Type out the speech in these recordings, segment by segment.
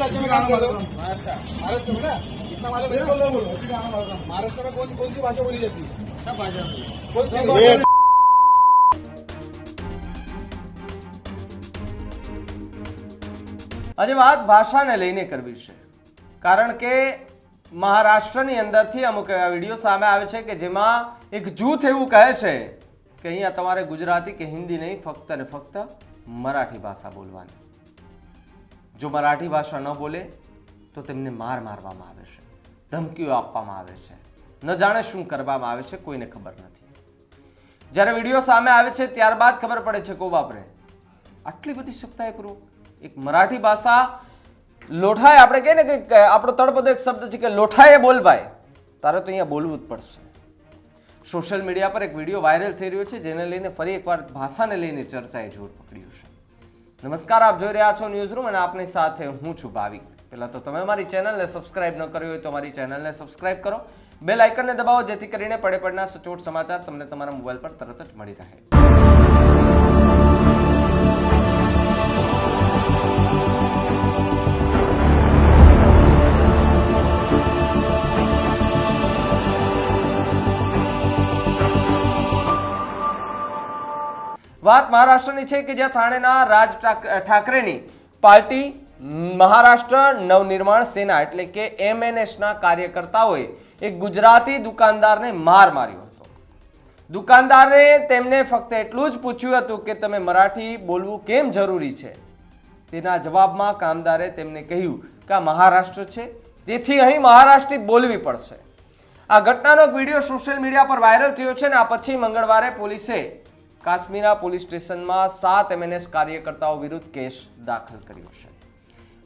राज्य में काम कर रहे हो महाराष्ट्र में ना इतना मालूम है महाराष्ट्र में कौन कौन सी भाषा बोली जाती है कौन सी भाषा આજે વાત ભાષાને લઈને કરવી છે કારણ કે મહારાષ્ટ્રની અંદરથી અમુક એવા વિડીયો સામે આવે છે કે જેમાં એક જૂથ એવું કહે છે કે અહીંયા તમારે ગુજરાતી કે હિન્દી નહીં ફક્ત ને ફક્ત મરાઠી ભાષા બોલવાની જો મરાઠી ભાષા ન બોલે, તો તેમને માર મારવામાં આવે છે, ધમકીઓ આપવામાં આવે છે, ન જાણે શું કરવામાં આવે છે, કોઈને ખબર નથી. જ્યારે વીડિયો સામે આવે છે, ત્યારબાદ ખબર પડે છે કો બાપરે, આટલી બધી સખ્તાઈપૂર્વક એક મરાઠી ભાષા લોઠાએ આપણે કહીએ ને કે કે આપણો તળપદો એક શબ્દ છે કે લોઠાએ બોલ ભાઈ, તારે તો અહીંયા બોલવું જ પડશે. સોશિયલ મીડિયા પર એક વીડિયો વાયરલ થઈ રહ્યો છે, જેને લઈને ફરી એકવાર ભાષાને લઈને ચર્ચાએ જોર પકડ્યું છે. નમસ્કાર, આપ જોઈ રહ્યા છો ન્યૂઝ રૂમ અને આપની સાથે હું છું ભાવિક પહેલાં તો તમે મારી ચેનલને સબસ્ક્રાઇબ ન કરી હોય તો મારી ચેનલને સબસ્ક્રાઇબ કરો. બેલ આઇકનને દબાવો જેથી કરીને પડે પડના સચોટ સમાચાર તમને તમારા મોબાઈલ પર તરત જ મળી રહે. વાત મહારાષ્ટ્રની છે કે જ્યાં થાણેના રાજ ઠાક- ઠાકરેની પાર્ટી મહારાષ્ટ્ર નવનિર્માણ સેના એટલે કે એમએનએસના કાર્યકર્તાઓએ એક ગુજરાતી દુકાનદારને માર માર્યો હતો. દુકાનદારે તેમને ફક્ત એટલું જ પૂછ્યું હતું કે તમે મરાઠી બોલવું કેમ જરૂરી છે? તેના જવાબમાં કામદારે તેમને કહ્યું કે આ મહારાષ્ટ્ર છે, તેથી અહીં મહારાષ્ટ્રી બોલવી પડશે. આ ઘટનાનો એક વીડિયો સોશિયલ મીડિયા પર વાયરલ થયો છે ને આ પછી મંગળવારે પોલીસે કાશ્મીરા પોલીસ સ્ટેશનમાં સાત એમએનએસ કાર્યકર્તાઓ વિરુદ્ધ કેસ દાખલ કર્યો છે.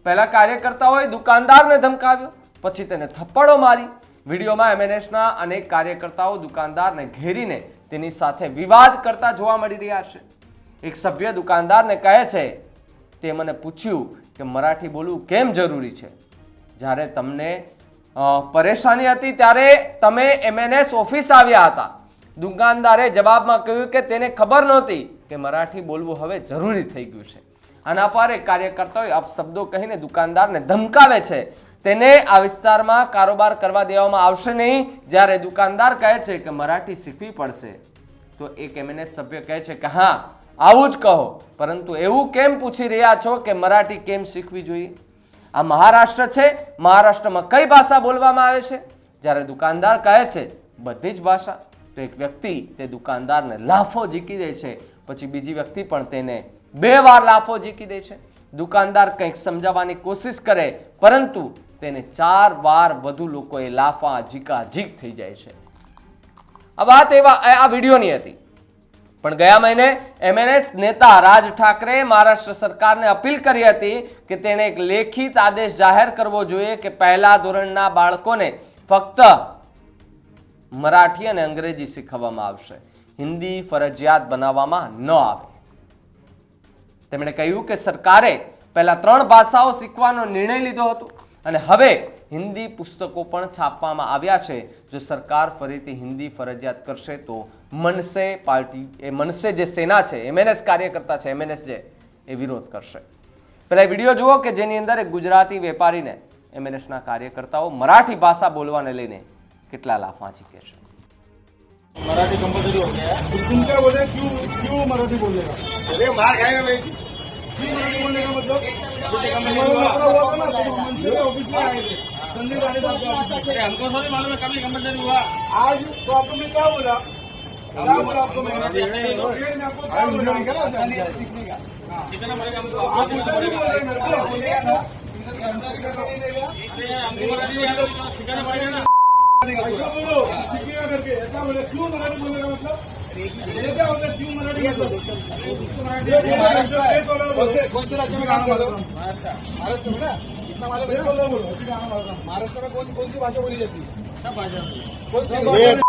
પહેલા કાર્યકર્તાઓએ દુકાનદારને ધમકાવ્યો, પછી તેને થપ્પડો મારી. વિડીયોમાં એમએનએસના અનેક કાર્યકર્તાઓ દુકાનદારને ઘેરીને તેની સાથે વિવાદ કરતા જોવા મળી રહ્યા છે. એક સભ્ય દુકાનદારને કહે છે, તે મને પૂછ્યું કે મરાઠી બોલવું કેમ જરૂરી છે? જ્યારે તમને પરેશાની હતી ત્યારે તમે એમએનએસ ઓફિસ આવ્યા હતા. દુકાનદારે જવાબમાં કહ્યું કે તેને ખબર નહોતી કે મરાઠી બોલવું હવે જરૂરી થઈ ગયું છે. આના પર એક કાર્યકર્તાઓએ અપશબ્દો કહીને દુકાનદારને ધમકાવે છે. તેને આ વિસ્તારમાં કારોબાર કરવા દેવામાં આવશે નહીં. જ્યારે દુકાનદાર કહે છે કે મરાઠી શીખવી પડશે, તો એક એમએનએસ સભ્ય કહે છે કે હા, આવું જ કહો. પરંતુ એવું કેમ પૂછી રહ્યા છો કે મરાઠી કેમ શીખવી જોઈએ? આ મહારાષ્ટ્ર છે. મહારાષ્ટ્રમાં કઈ ભાષા બોલવામાં આવે છે? જ્યારે દુકાનદાર કહે છે, બધી જ ભાષા. તો એક વ્યક્તિ તે દુકાનદારને લાફો જીકી દે છે, પછી બીજી વ્યક્તિ પણ તેને બે વાર લાફો જીકી દે છે. દુકાનદાર કંઈક સમજાવવાની કોશિશ કરે, પરંતુ તેને ચાર વાર વધુ લોકોએ લાફા ઝીકા ઝીક થઈ જાય છે. આ વાત એવા આ વિડીયોની હતી. પણ ગયા મહિને એમએનએસ નેતા રાજ ઠાકરે મહારાષ્ટ્ર સરકારને અપીલ કરી હતી કે તેણે એક લેખિત આદેશ જાહેર કરવો જોઈએ કે પહેલા ધોરણના બાળકોને ફક્ત મરાઠી અને અંગ્રેજી શીખવવામાં આવશે. હિન્દી ફરજિયાત બનાવવામાં ન આવે. તેમણે કહ્યું કે સરકારે પહેલા ત્રણ ભાષાઓ શીખવાનો નિર્ણય લીધો હતો અને હવે હિન્દી પુસ્તકો પણ છાપવામાં આવ્યા છે. જો સરકાર ફરીથી હિન્દી ફરજિયાત કરશે તો મનસે પાર્ટી, એ મનસે જે સેના છે એમએનએસ કાર્યકર્તા છે એમએનએસ જે, એ વિરોધ કરશે. પહેલાં વીડિયો જુઓ કે જેની અંદર એક ગુજરાતી વેપારીને એમએનએસના કાર્યકર્તાઓ મરાઠી ભાષા બોલવાને લઈને કેટલા લાફા ઝીકે છે मराठी कंपल्सरी हो गया है तुम क्या बोले क्यों क्यों मराठी बोलेगा अरे मार खाएगा भाई क्यों मराठी बोलने का मतलब तुम्हारा मतलब हुआ था ना तुम मंत्री के ऑफिस में आए थे संदीप राणे साहब के ऑफिस में हमको थोड़ी मालूम है कभी कंपल्सरी हुआ आज तो आपको मैं क्या बोला क्या बोला आपको मैंने मैंने आपको क्या बोला सीखने का कितना पड़ेगा हमको आप उल्टा भी बोल रहे हैं मेरे को सिखाना पड़ेगा ना ऐसा बोलो सीखेगा करके ऐसा बोले क्यों मराठी बोलने का मतलब ये क्या होता है क्यों मराठी मतलब कौन से कौन से राज्य में काम कर रहे हो महाराष्ट्र में ना इतना मालूम है बोलो बोलो अच्छी काम महाराष्ट्र में कौन कौन सी भाषा बोली जाती है सब भाषा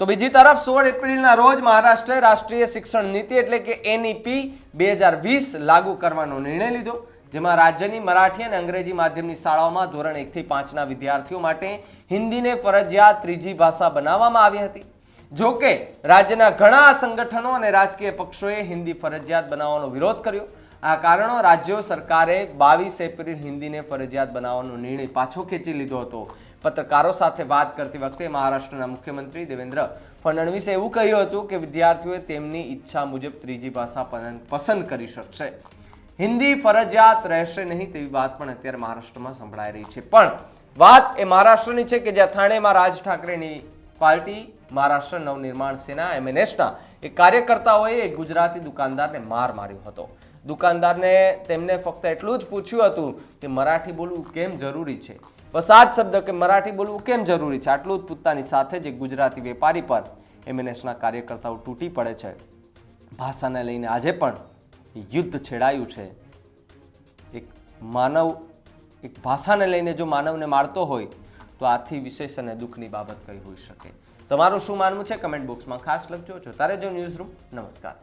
તો બીજી તરફ સોળ એપ્રિલના રોજ મહારાષ્ટ્રે રાષ્ટ્રીય શિક્ષણ નીતિ એટલે કે એનઈપી બે હજાર વીસ લાગુ કરવાનો નિર્ણય લીધો, જેમાં રાજ્યની મરાઠી અને અંગ્રેજી માધ્યમની શાળાઓમાં ધોરણ એકથી પાંચના વિદ્યાર્થીઓ માટે હિન્દીને ફરજિયાત ત્રીજી ભાષા બનાવવામાં આવી હતી. જો કે રાજ્યના ઘણા સંગઠનો અને રાજકીય પક્ષોએ હિન્દી ફરજિયાત બનાવવાનો વિરોધ કર્યો. આ કારણો રાજ્યો સરકારે બાવીસ એપ્રિલ હિન્દીને ફરજિયાત બનાવવાનો નિર્ણય પાછો ખેંચી લીધો હતો. પત્રકારો સાથે વાત કરતી વખતે મહારાષ્ટ્રના મુખ્યમંત્રી દેવેન્દ્ર ફડણવીસે એવું કહ્યું હતું કે વિદ્યાર્થીઓએ તેમની ઈચ્છા મુજબ ત્રીજી ભાષા પસંદ- કરી શકશે. હિન્દી ફરજિયાત રહેશે નહીં તેવી વાત પણ અત્યારે મહારાષ્ટ્રમાં સંભળાઈ રહી છે. પણ વાત એ મહારાષ્ટ્રની છે કે જ્યાં થાણેમાં રાજ ઠાકરેની પાર્ટી, મહારાષ્ટ્ર નવનિર્માણ સેના એમએનએસના એક કાર્યકર્તાઓએ ગુજરાતી દુકાનદારને માર માર્યો હતો. દુકાનદારને તેમને ફક્ત એટલું જ પૂછ્યું હતું કે મરાઠી બોલવું કેમ જરૂરી છે? બસ આ જ શબ્દ કે મરાઠી બોલવું કેમ જરૂરી છે? આટલું જ પૂછતાની સાથે એક ગુજરાતી વેપારી પર એમએનએસના કાર્યકર્તાઓ તૂટી પડે છે. ભાષાને લઈને આજે પણ યુદ્ધ છેડાયું છે. એક માનવ, એક ભાષાને લઈને જો માનવને મારતો હોય, તો આથી વિશેષ અને દુઃખની બાબત કઈ હોઈ શકે? તમારું શું માનવું છે? કમેન્ટ બોક્સમાં ખાસ લખજો. છો તારે જો ન્યૂઝ રૂમ નમસ્કાર.